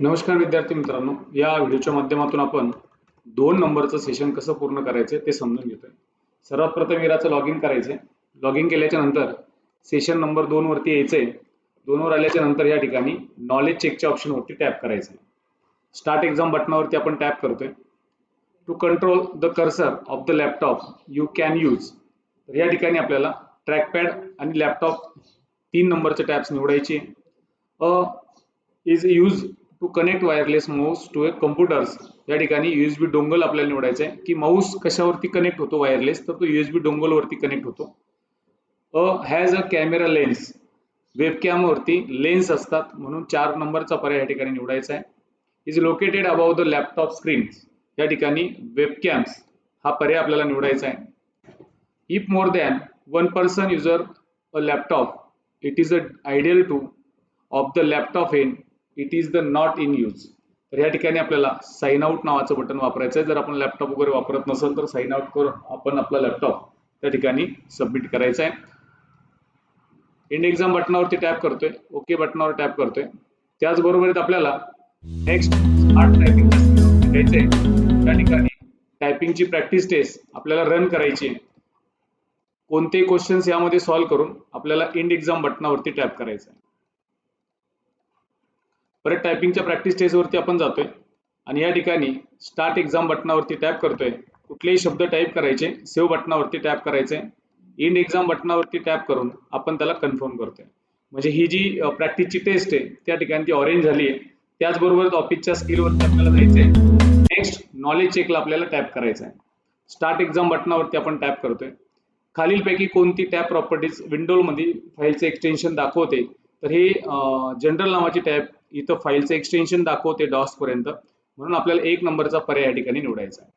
नमस्कार विद्यार्थी मित्रांनो. या व्हिडिओच्या माध्यमातून आपण दोन नंबरचं सेशन कसं पूर्ण करायचं ते समजून घेतोय. सर्वात प्रथम इराचं लॉग इन करायचंय. लॉग इन केल्याच्यानंतर सेशन नंबर दोन वरती यायचंय. दोनवर आल्याच्यानंतर या ठिकाणी नॉलेज चेकच्या ऑप्शनवरती टॅप करायचंय. स्टार्ट एक्झाम बटनावरती आपण टॅप करतोय. To control the cursor of the laptop you can use तर या ठिकाणी आपल्याला ट्रॅकपॅड आणि लॅपटॉप तीन नंबरचे टॅप्स निवडायचे a is used to connect wireless mouse to a computers या ठिकाणी युएसबी डोंगल आपल्याला निवडायचं आहे. की माऊस कशावरती कनेक्ट होतो वायरलेस तर तो युएसबी डोंगलवरती कनेक्ट होतो. अ हॅज अ कॅमेरा लेन्स वेबकॅमवरती लेन्स असतात. म्हणून चार नंबरचा पर्याय या ठिकाणी निवडायचा आहे. Is located above the laptop screen या ठिकाणी वेबकॅम्स हा पर्याय आपल्याला निवडायचा आहे. If more than one person user a laptop it is a ideal to off the laptop in it is the not in use तर या ठिकाणी आपल्याला साईन आउट नावाचं बटन वापरायचं आहे जर आपण लॅपटॉप वगैरे वापरत नसेल तर साईन आउट करून आपण आपला लॅपटॉप त्या ठिकाणी सबमिट करायचा आहे इंड एक्झाम बटनावरती टॅप करतोय. ओके बटनावर टॅप करतोय. त्याचबरोबर आपल्याला नेक्स्ट स्मार्ट टायपिंग घ्यायचंय. त्या ठिकाणी टायपिंगची प्रॅक्टिस टेस्ट आपल्याला रन करायची आहे कोणते क्वेश्चन्स यामध्ये सॉल्व्ह करून आपल्याला इंड एक्झाम बटनावरती टॅप करायचं आहे परत टायपिंगच्या प्रॅक्टिस टेस्टवरती आपण जातोय. आणि या ठिकाणी स्टार्ट एक्झाम बटनावरती टॅप करतोय. कुठलेही शब्द टाईप करायचे सेव्ह बटनावरती टॅप करायचे. इंड एक्झाम बटनावरती टॅप करून आपण त्याला कन्फर्म करतोय. म्हणजे ही जी प्रॅक्टिसची टेस्ट आहे त्या ठिकाणी ती ऑरेंज झाली आहे. त्याचबरोबर ऑफिसच्या स्किलवरती आपल्याला जायचंय. नेक्स्ट नॉलेज चेकला आपल्याला टॅप करायचं आहे स्टार्ट एक्झाम बटनावरती आपण टॅप करतोय. खालीलपैकी कोणती टॅप प्रॉपर्टीज विंडोमध्ये फाईलचे एक्सटेन्शन दाखवते तर हे जनरल नावाची टॅप इथं फाईलचं एक्सटेन्शन दाखवते डॉस पर्यंत. म्हणून आपल्याला एक नंबरचा पर्याय या ठिकाणी निवडायचा आहे.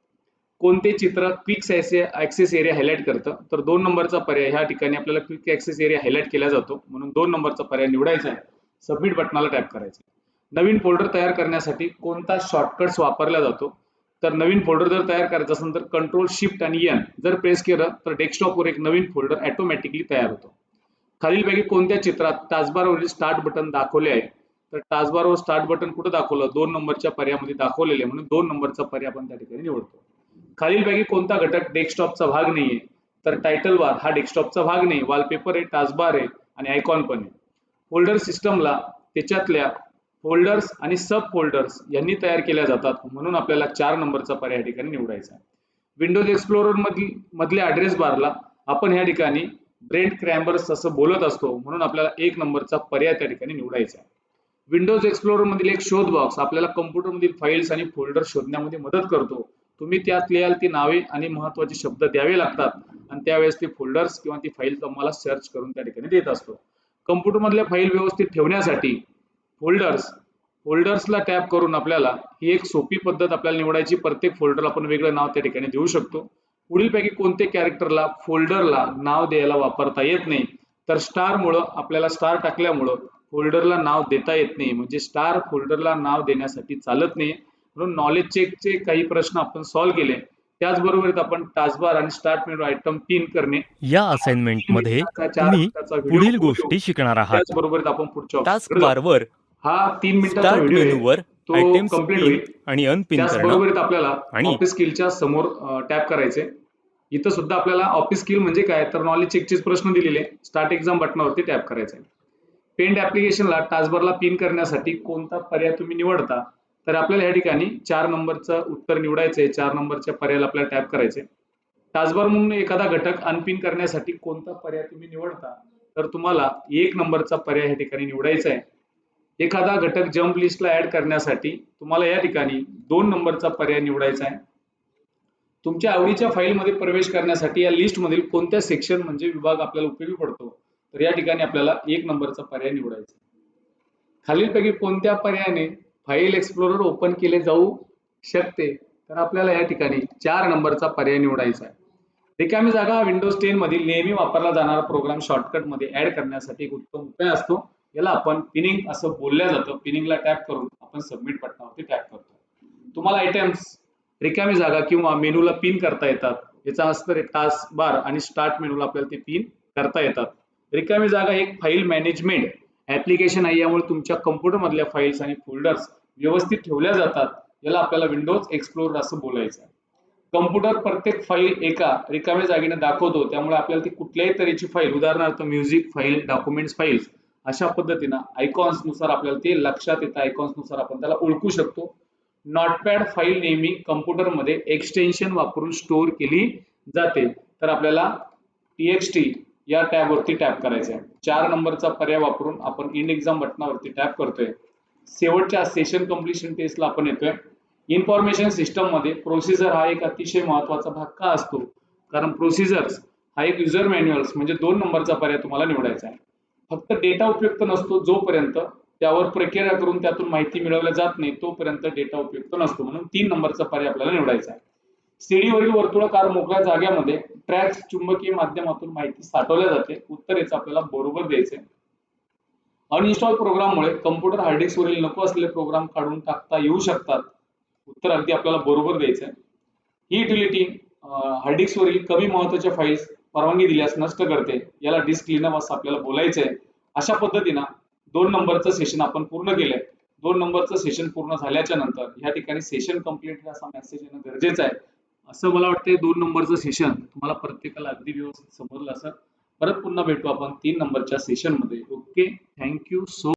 कोणते चित्र क्विक ऍक्सेस एरिया हायलाइट करतं? तर दोन नंबरचा पर्याय ह्या ठिकाणी आपल्याला क्विक ऍक्सेस एरिया हायलाइट केला जातो. म्हणून दोन नंबरचा पर्याय निवडायचा आहे. सबमिट बटनाला टॅप करायचं नवीन फोल्डर तयार करण्यासाठी कोणता शॉर्टकट्स वापरला जातो? तर नवीन फोल्डर जर तयार करायचं असेल तर कंट्रोल शिफ्ट आणि एन जर प्रेस केलं तर डेस्कटॉपवर एक नवीन फोल्डर ऑटोमॅटिकली तयार होतो. खालीलपैकी कोणत्या चित्रात टास्कबारवरील स्टार्ट बटन दाखवले आहे? तर टास्कबारवर स्टार्ट बटन कुठं दाखवलं? दोन नंबरच्या पर्यायामध्ये दाखवलेले म्हणून दोन नंबरचा पर्याय आपण त्या ठिकाणी निवडतो. खालीलपैकी कोणता घटक डेस्कटॉपचा भाग नाहीये? तर टायटल बार हा डेस्कटॉपचा भाग नाही. वॉलपेपर आहे टास्कबार आहे आणि आयकॉन पण आहे. फोल्डर सिस्टमला त्याच्यातल्या फोल्डर्स आणि सब फोल्डर्स यांनी तयार केल्या जातात म्हणून आपल्याला चार नंबरचा पर्याय या ठिकाणी निवडायचा आहे. विंडोज एक्सप्लोरर मधील मधल्या ऍड्रेस बारला आपण या ठिकाणी ब्रेड क्रॅम्बर्स असं बोलत असतो म्हणून आपल्याला एक नंबरचा पर्याय त्या ठिकाणी निवडायचा आहे. विंडोज एक्सप्लोरर मधील एक शोध बॉक्स आपल्याला कम्प्युटरमधील फाईल्स आणि फोल्डर शोधण्यामध्ये मदत करतो. तुम्ही त्यात लिहाल ती नावे आणि महत्त्वाचे शब्द द्यावे लागतात. आणि त्यावेळेस ते फोल्डर्स किंवा ती फाईल तुम्हाला सर्च करून त्या ठिकाणी देत असतो. कम्प्युटरमधल्या फाईल व्यवस्थित ठेवण्यासाठी फोल्डर्स फोल्डर्सला टॅप करून आपल्याला ही एक सोपी पद्धत आपल्याला निवडायची. प्रत्येक फोल्डर आपण वेगळं नाव त्या ठिकाणी देऊ शकतो. पुढीलपैकी कोणते कॅरेक्टरला फोल्डरला नाव द्यायला वापरता येत नाही. तर स्टारमुळं आपल्याला स्टार टाकल्यामुळं फोल्डरला नाव देता येत नाही. म्हणजे स्टार फोल्डरला नाव देण्यासाठी चालत नाही. म्हणून नॉलेज चेकचे काही प्रश्न आपण सॉल्व्ह केले. त्याचबरोबर आपण टास्कबार आणि स्टार्ट मेनू आयटम पिन करणे. या असाइनमेंटमध्ये तुम्ही पुढील गोष्टी शिकणार आहात. त्याचबरोबर आपण पुढच्या टास्क बारवर हा तीन मिनिटाचा व्हिडिओ आहे. मेनूवर complete पिन होईल. आणि अनपिन त्याचबरोबर आपल्याला ऑफिस स्किलच्या समोर टॅप करायचे. इथं सुद्धा आपल्याला ऑफिस स्किल म्हणजे काय? तर नॉलेज चेकचेच प्रश्न दिलेले. स्टार्ट एक्झाम बटनावरती टॅप करायचे पेंड ऍप्लिकेशनला टास्कबारला पिन करण्यासाठी कोणता पर्याय तुम्ही निवडता तर आपल्याला या ठिकाणी चार नंबरचं उत्तर निवडायचंय. चार नंबरच्या पर्यायाला आपल्याला टॅप करायचे टास्कबार म्हणून एखादा घटक अनपिन करण्यासाठी कोणता पर्याय तुम्ही निवडता तर तुम्हाला एक नंबरचा पर्याय या ठिकाणी निवडायचा आहे एखादा घटक जम्प लिस्टला ऍड करण्यासाठी तुम्हाला या ठिकाणी दोन नंबरचा पर्याय निवडायचा आहे तुमच्या आवडीच्या फाईलमध्ये प्रवेश करण्यासाठी या लिस्टमधील कोणत्या सेक्शन म्हणजे विभाग आपल्याला उपयोगी पडतो तर या ठिकाणी आपल्याला एक नंबरचा पर्याय निवडायचा खालीलपैकी कोणत्या पर्यायाने फाईल एक्सप्लोरर ओपन केले जाऊ शकते? तर आपल्याला या ठिकाणी चार नंबरचा पर्याय निवडायचा आहे. रिकामी जागा विंडोज टेन मधील नेहमी वापरला जाणारा प्रोग्राम शॉर्टकटमध्ये ऍड करण्यासाठी एक उत्तम उपाय असतो. याला आपण पिनिंग असं बोलल्या जातं. पिनिंगला टॅप करून आपण सबमिट बटनावरती टॅप करतो. तुम्हाला आयटम्स रिकामी जागा किंवा मेनूला पिन करता येतात. याचा असतं टास्क बार आणि स्टार्ट मेनूला आपल्याला ते पिन करता येतात. रिकामी जागा एक फाईल मॅनेजमेंट ऍप्लिकेशन आहे. यामुळे तुमच्या कम्प्युटरमधल्या फाईल्स आणि फोल्डर्स व्यवस्थित ठेवल्या जातात. याला आपल्याला विंडोज एक्सप्लोरर असं बोलायचं आहे. कम्प्युटर प्रत्येक फाईल एका रिकाम्या जागेने दाखवतो. त्यामुळे आपल्याला ती कुठल्याही तऱ्हेची फाईल उदाहरणार्थ म्युझिक फाईल डॉक्युमेंट्स फाईल्स अशा पद्धतीनं आयकॉन्सनुसार आपल्याला ते लक्षात येतं. आयकॉन्सनुसार आपण त्याला ओळखू शकतो. नॉटपॅड फाईल नेहमी कम्प्युटरमध्ये एक्सटेन्शन वापरून स्टोअर केली जाते. तर आपल्याला टी या टॅबवरती टॅप करायचं आहे चार नंबरचा पर्याय वापरून आपण इंड एक्झाम बटनावरती टॅप करतोय. शेवटच्या सेशन कम्प्लिशन टेस्टला आपण येतोय. इन्फॉर्मेशन सिस्टममध्ये प्रोसिजर हा एक अतिशय महत्त्वाचा भाग का असतो? कारण प्रोसिजर्स हा एक युजर मॅन्युअल्स म्हणजे दोन नंबरचा पर्याय तुम्हाला निवडायचा आहे. फक्त डेटा उपयुक्त नसतो जोपर्यंत त्यावर प्रक्रिया करून त्यातून माहिती मिळवल्या जात नाही तोपर्यंत डेटा उपयुक्त नसतो. म्हणून तीन नंबरचा पर्याय आपल्याला निवडायचा आहे. सीडीवरील वर्तुळाकार मोकळ्या जाग्यामध्ये ट्रॅक्स चुंबकीय माध्यमातून माहिती साठवल्या जाते. उत्तर याचं आपल्याला बरोबर द्यायचे अनइन्स्टॉल प्रोग्राममुळे कम्प्युटर हार्ड डिस्कवरील नको असलेले प्रोग्राम काढून टाकता येऊ शकतात. उत्तर अगदी आपल्याला बरोबर द्यायचं आहे ही युटिलिटी हार्ड डिस्कवरील कमी महत्त्वाच्या फाईल्स परवानगी दिल्यास नष्ट करते. याला डिस्क क्लीनअप असं आपल्याला बोलायचं आहे अशा पद्धतीनं दोन नंबरचं सेशन आपण पूर्ण केलंय. दोन नंबरचं सेशन पूर्ण झाल्याच्यानंतर या ठिकाणी सेशन कंप्लीट असा मेसेज येणं गरजेचं आहे. असं मला वाटतं दोन नंबरचं सेशन तुम्हाला प्रत्येकाला अगदी व्यवस्थित समजलं असं परत पुन्हा भेटू आपण तीन नंबरच्या सेशनमध्ये ओके थँक्यू सो